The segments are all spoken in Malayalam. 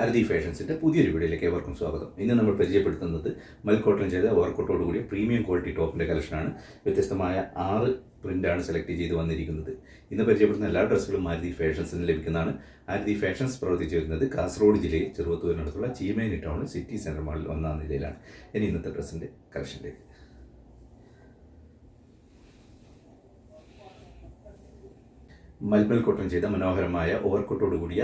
ആരതി ഫാഷൻസിന്റെ പുതിയൊരു വീഡിയോയിലേക്ക് ഏവർക്കും സ്വാഗതം. ഇന്ന് നമ്മൾ പരിചയപ്പെടുത്തുന്നത് മൽക്കോട്ടൺ ചെയ്ത ഓവർക്കോട്ടോട് കൂടിയ പ്രീമിയം ക്വാളിറ്റി ടോപ്പിന്റെ കളക്ഷനാണ്. വ്യത്യസ്തമായ ആറ് പ്രിന്റാണ് സെലക്ട് ചെയ്ത് വന്നിരിക്കുന്നത്. ഇന്ന് പരിചയപ്പെടുന്ന എല്ലാ ഡ്രസ്സുകളും ആരതി ഫാഷൻസിന് ലഭിക്കുന്നതാണ്. ആരതി ഫാഷൻസ് പ്രവർത്തിച്ചു വരുന്നത് കാസർഗോഡ് ജില്ലയിൽ ചെറുവത്തൂരിനടുത്തുള്ള ചീമേനി ടൗൺ സിറ്റി സെന്റർ മാളിൽ ഒന്നാം നിലയിലാണ്. ഇനി ഇന്നത്തെ ഡ്രസ്സിന്റെ കളക്ഷനിലേക്ക്. മൽമൽ കോട്ടൺ ചെയ്ത മനോഹരമായ ഓവർകോട്ടോട് കൂടിയ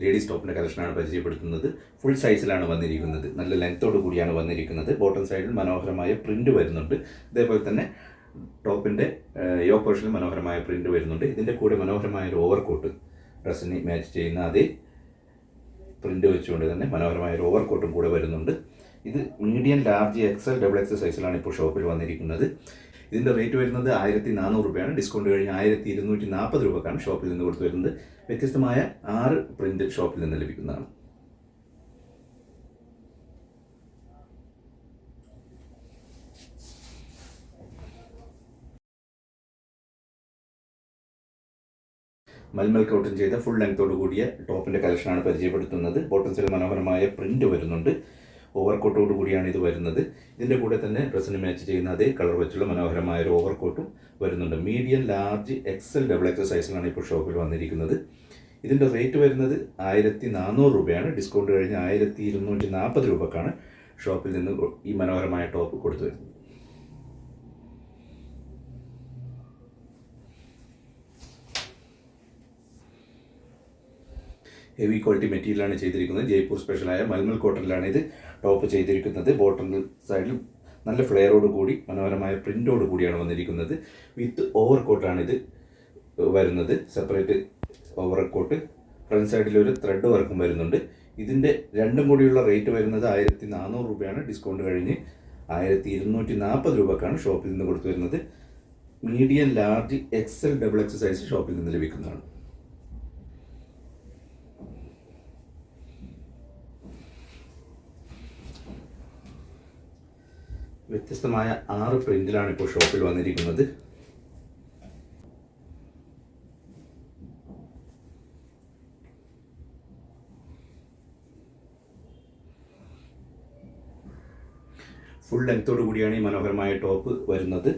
ലേഡീസ് ടോപ്പിന്റെ കളക്ഷനാണ് പരിചയപ്പെടുത്തുന്നത്. ഫുൾ സൈസിലാണ് വന്നിരിക്കുന്നത്. നല്ല ലെങ്ത്തോട് കൂടിയാണ് വന്നിരിക്കുന്നത്. ബോട്ടം സൈഡിൽ മനോഹരമായ പ്രിന്റ് വരുന്നുണ്ട്. ഇതേപോലെ തന്നെ ടോപ്പിന്റെ യോ പോർഷനിൽ മനോഹരമായ പ്രിന്റ് വരുന്നുണ്ട്. ഇതിന്റെ കൂടെ മനോഹരമായ ഒരു ഓവർകോട്ട് ഡ്രസ്സിന് മാച്ച് ചെയ്യുന്ന അതേ പ്രിന്റ് വെച്ചുകൊണ്ട് തന്നെ മനോഹരമായ ഒരു ഓവർകോട്ടും കൂടെ വരുന്നുണ്ട്. ഇത് medium large XL double XL സൈസിലാണ് ഇപ്പോൾ ഷോപ്പിൽ വന്നിരിക്കുന്നത്. ഇതിന്റെ റേറ്റ് വരുന്നത് ആയിരത്തി നാനൂറ് രൂപയാണ്. ഡിസ്കൗണ്ട് കഴിഞ്ഞ് ആയിരത്തി ഇരുന്നൂറ്റി നാൽപ്പത് രൂപക്കാണ് ഷോപ്പിൽ നിന്ന് കൊടുത്തു വരുന്നത്. വ്യത്യസ്തമായ ആറ് പ്രിന്റ് ഷോപ്പിൽ നിന്ന് ലഭിക്കുന്നതാണ്. മൽമൽ കോട്ടൺ ചെയ്ത ഫുൾ ലെങ്തോട് കൂടിയ ടോപ്പിന്റെ കളക്ഷനാണ് പരിചയപ്പെടുത്തുന്നത്. ബോട്ടം മനോഹരമായ പ്രിന്റ് വരുന്നുണ്ട്. ഓവർകോട്ടോട് കൂടിയാണ് ഇത് വരുന്നത്. ഇതിന്റെ കൂടെ തന്നെ ഡ്രസ്സിന് മാച്ച് ചെയ്യുന്ന അതേ കളർ വെച്ചുള്ള മനോഹരമായ ഒരു ഓവർകോട്ടും വരുന്നുണ്ട്. Medium large XL double XL സൈസിലാണ് ഇപ്പോൾ ഷോപ്പിൽ വന്നിരിക്കുന്നത്. ഇതിന്റെ റേറ്റ് വരുന്നത് ആയിരത്തി നാനൂറ് രൂപയാണ്. ഡിസ്കൗണ്ട് കഴിഞ്ഞ് ആയിരത്തി ഇരുന്നൂറ്റി നാൽപ്പത് രൂപക്കാണ് ഷോപ്പിൽ നിന്ന് ഈ മനോഹരമായ ടോപ്പ് കൊടുത്തു വരുന്നത്. ഹെവി ക്വാളിറ്റി മെറ്റീരിയലാണ് ചെയ്തിരിക്കുന്നത്. ജയ്പൂർ സ്പെഷ്യലായ മൽമൽ കോട്ടണിലാണ് ഇത് ടോപ്പ് ചെയ്തിരിക്കുന്നത്. ബോട്ടം സൈഡിൽ നല്ല ഫ്ലെയറോട് കൂടി മനോഹരമായ പ്രിന്റോട് കൂടിയാണ് വന്നിരിക്കുന്നത്. വിത്ത് ഓവർ കോട്ടാണ് ഇത് വരുന്നത്. സെപ്പറേറ്റ് ഓവർ കോട്ട് ഫ്രണ്ട് സൈഡിൽ ഒരു ത്രെഡ് വർക്കും വരുന്നുണ്ട്. ഇതിന്റെ രണ്ടും കൂടിയുള്ള റേറ്റ് വരുന്നത് ആയിരത്തി നാനൂറ് രൂപയാണ്. ഡിസ്കൗണ്ട് കഴിഞ്ഞ് ആയിരത്തി ഇരുന്നൂറ്റി നാൽപ്പത് രൂപക്കാണ് ഷോപ്പിൽ നിന്ന് കൊടുത്തു വരുന്നത്. Medium large XL double X size ഷോപ്പിൽ നിന്ന് ലഭിക്കുന്നതാണ്. വ്യത്യസ്തമായ ആറ് പ്രിന്റിലാണ് ഇപ്പോൾ ഷോപ്പിൽ വന്നിരിക്കുന്നത്. ഫുൾ ലെങ്ത്തോടു കൂടിയാണ് ഈ മനോഹരമായ ടോപ്പ് വരുന്നത്.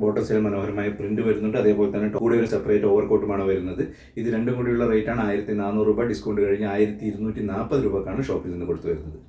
ബോട്ടർ സൈഡ് മനോഹരമായ പ്രിന്റ് വരുന്നുണ്ട്. അതേപോലെ തന്നെ കൂടെ ഒരു സെപ്പറേറ്റ് ഓവർകോട്ടുമാണ് വരുന്നത്. ഇത് രണ്ടും കൂടിയുള്ള റേറ്റാണ് ആയിരത്തി നാനൂറ് രൂപ. ഡിസ്കൗണ്ട് കഴിഞ്ഞ് ആയിരത്തി ഇരുന്നൂറ്റി നാൽപ്പത് രൂപക്കാണ് ഷോപ്പിൽ നിന്ന് കൊടുത്തു വരുന്നത്.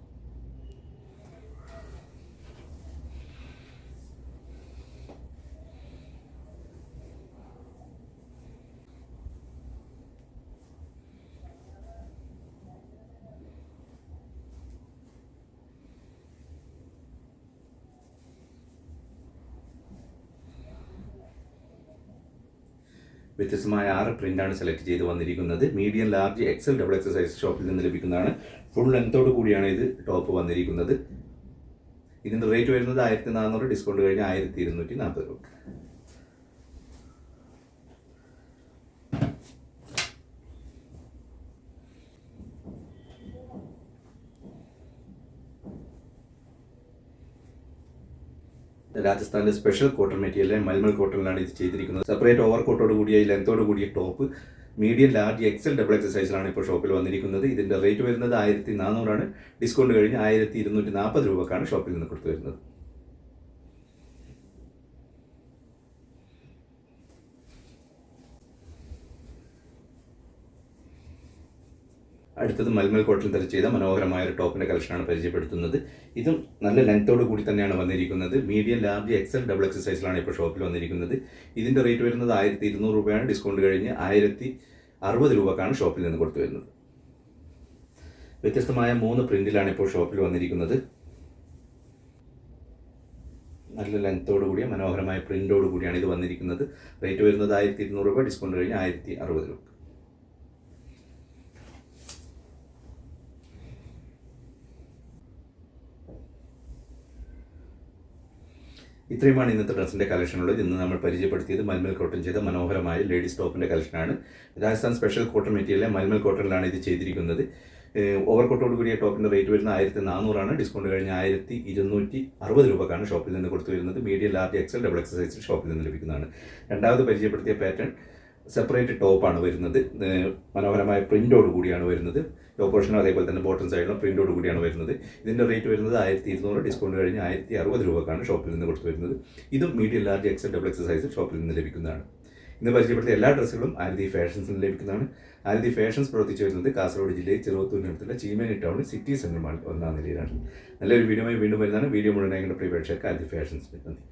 വ്യത്യസ്തമായ ആറ് പ്രിന്റാണ് സെലക്ട് ചെയ്ത് വന്നിരിക്കുന്നത്. Medium large XL double XL size ഷോപ്പിൽ നിന്ന് ലഭിക്കുന്നതാണ്. ഫുൾ ലെങ്ത്തോട് കൂടിയാണ് ഇത് ടോപ്പ് വന്നിരിക്കുന്നത്. ഇതിന്റെ റേറ്റ് വരുന്നത് ആയിരത്തി നാനൂറ് ഡിസ്കൗണ്ട് കഴിഞ്ഞ് ആയിരത്തി ഇരുന്നൂറ്റി നാൽപ്പത് രൂപ. രാജസ്ഥാനിലെ സ്പെഷ്യൽ കോട്ടൺ മെറ്റീരിയൽ മൽമൽ കോട്ടണിലാണ് ഇത് ചെയ്തിരിക്കുന്നത്. സെപ്പറേറ്റ് ഓവർ കോട്ടോട് കൂടിയ ഈ ലെങ്ത്തോട് കൂടിയ top medium large XL double എക്സസൈസിലാണ് ഇപ്പോൾ ഷോപ്പിൽ വന്നിരിക്കുന്നത്. ഇതിന്റെ റേറ്റ് വരുന്നത് ആയിരത്തി നാനൂറാണ്. ഡിസ്കൗണ്ട് കഴിഞ്ഞ് ആയിരത്തി ഇരുന്നൂറ്റി നാൽപ്പത് രൂപക്കാണ് ഷോപ്പിൽ നിന്ന് കൊടുത്തു വരുന്നത്. അടുത്തത് മൽമൽ കോട്ടിൽ ധരിച്ച് ചെയ്ത മനോഹരമായ ഒരു ടോപ്പിന്റെ കളക്ഷനാണ് പരിചയപ്പെടുത്തുന്നത്. ഇതും നല്ല ലെങ്ത്തോട് കൂടി തന്നെയാണ് വന്നിരിക്കുന്നത്. Medium large XL double XL സൈസിലാണ് ഇപ്പോൾ ഷോപ്പിൽ വന്നിരിക്കുന്നത്. ഇതിന്റെ റേറ്റ് വരുന്നത് ആയിരത്തി ഇരുന്നൂറ് രൂപയാണ്. ഡിസ്കൗണ്ട് കഴിഞ്ഞ് ആയിരത്തി അറുപത് രൂപക്കാണ് ഷോപ്പിൽ നിന്ന് കൊടുത്തു വരുന്നത്. വ്യത്യസ്തമായ മൂന്ന് പ്രിന്റിലാണ് ഇപ്പോൾ ഷോപ്പിൽ വന്നിരിക്കുന്നത്. നല്ല ലെങ്ത്തോടു കൂടിയ മനോഹരമായ പ്രിന്റോട് കൂടിയാണ് ഇത് വന്നിരിക്കുന്നത്. റേറ്റ് വരുന്നത് ആയിരത്തി ഇരുന്നൂറ് രൂപ ഡിസ്കൗണ്ട് കഴിഞ്ഞ് ആയിരത്തി അറുപത് രൂപ. ഇത്രയുമാണ് ഇന്നത്തെ ഡ്രസ്സിന്റെ കളക്ഷനുള്ളത്. ഇന്ന് നമ്മൾ പരിചയപ്പെടുത്തിയത് മൽമൽ കോട്ടൺ ചെയ്ത മനോഹരമായ ലേഡീസ് ടോപ്പിന്റെ കളക്ഷനാണ്. Rajasthan special cotton material mulmul കോട്ടണിലാണ് ഇത് ചെയ്തിരിക്കുന്നത്. ഓവർ കോട്ടോട് കൂടിയ ടോപ്പിന്റെ റേറ്റ് വരുന്നത് ആയിരത്തി നാനൂറാണ് ഡിസ്കൗണ്ട് കഴിഞ്ഞ ആയിരത്തി ഇരുന്നൂറ്റി അറുപത് രൂപക്കാണ് ഷോപ്പിൽ നിന്ന് കൊടുത്തു വരുന്നത് medium large XL double exercise ഷോപ്പിൽ നിന്ന് ലഭിക്കുന്നതാണ്. രണ്ടാമത് പരിചയപ്പെടുത്തിയ പാറ്റേൺ സെപ്പറേറ്റ് ടോപ്പാണ് വരുന്നത്. മനോഹരമായ പ്രിന്റോട് കൂടിയാണ് വരുന്നത്. ടോപ്പ് പോർഷനും അതേപോലെ തന്നെ ബോട്ടം സൈഡിലും പ്രിന്റോട് കൂടിയാണ് വരുന്നത്. ഇതിന്റെ റേറ്റ് വരുന്നത് ആയിരത്തി ഇരുന്നൂറ് ഡിസ്കൗണ്ട് കഴിഞ്ഞ് ആയിരത്തി അറുപത് രൂപക്കാണ് ഷോപ്പിൽ നിന്ന് കൊടുത്തു വരുന്നത്. ഇതും medium large XL double X size ഷോപ്പിൽ നിന്ന് ലഭിക്കുന്നതാണ്. ഇന്ന് പരിചയപ്പെടുത്തിയ എല്ലാ ഡ്രസ്സുകളും ആരതി ഫാഷൻസിൽ ലഭിക്കുന്നതാണ്. ആരതി ഫാഷൻസ് പ്രവർത്തിച്ചു വരുന്നത് കാസർഗോഡ് ജില്ലയിൽ ചെറുവത്തൂരിനടുത്തുള്ള ചീമേനി ടൗൺ സിറ്റി സെന്റർ ഒന്നാം നിലയിലാണ്. നല്ലൊരു വീഡിയോയുമായി വീണ്ടും വരുന്നതാണ്. വീഡിയോ മുഴുവനായി പ്രിയ പ്രേക്ഷകർക്ക് ആരതി ഫാഷൻസ് നന്ദി.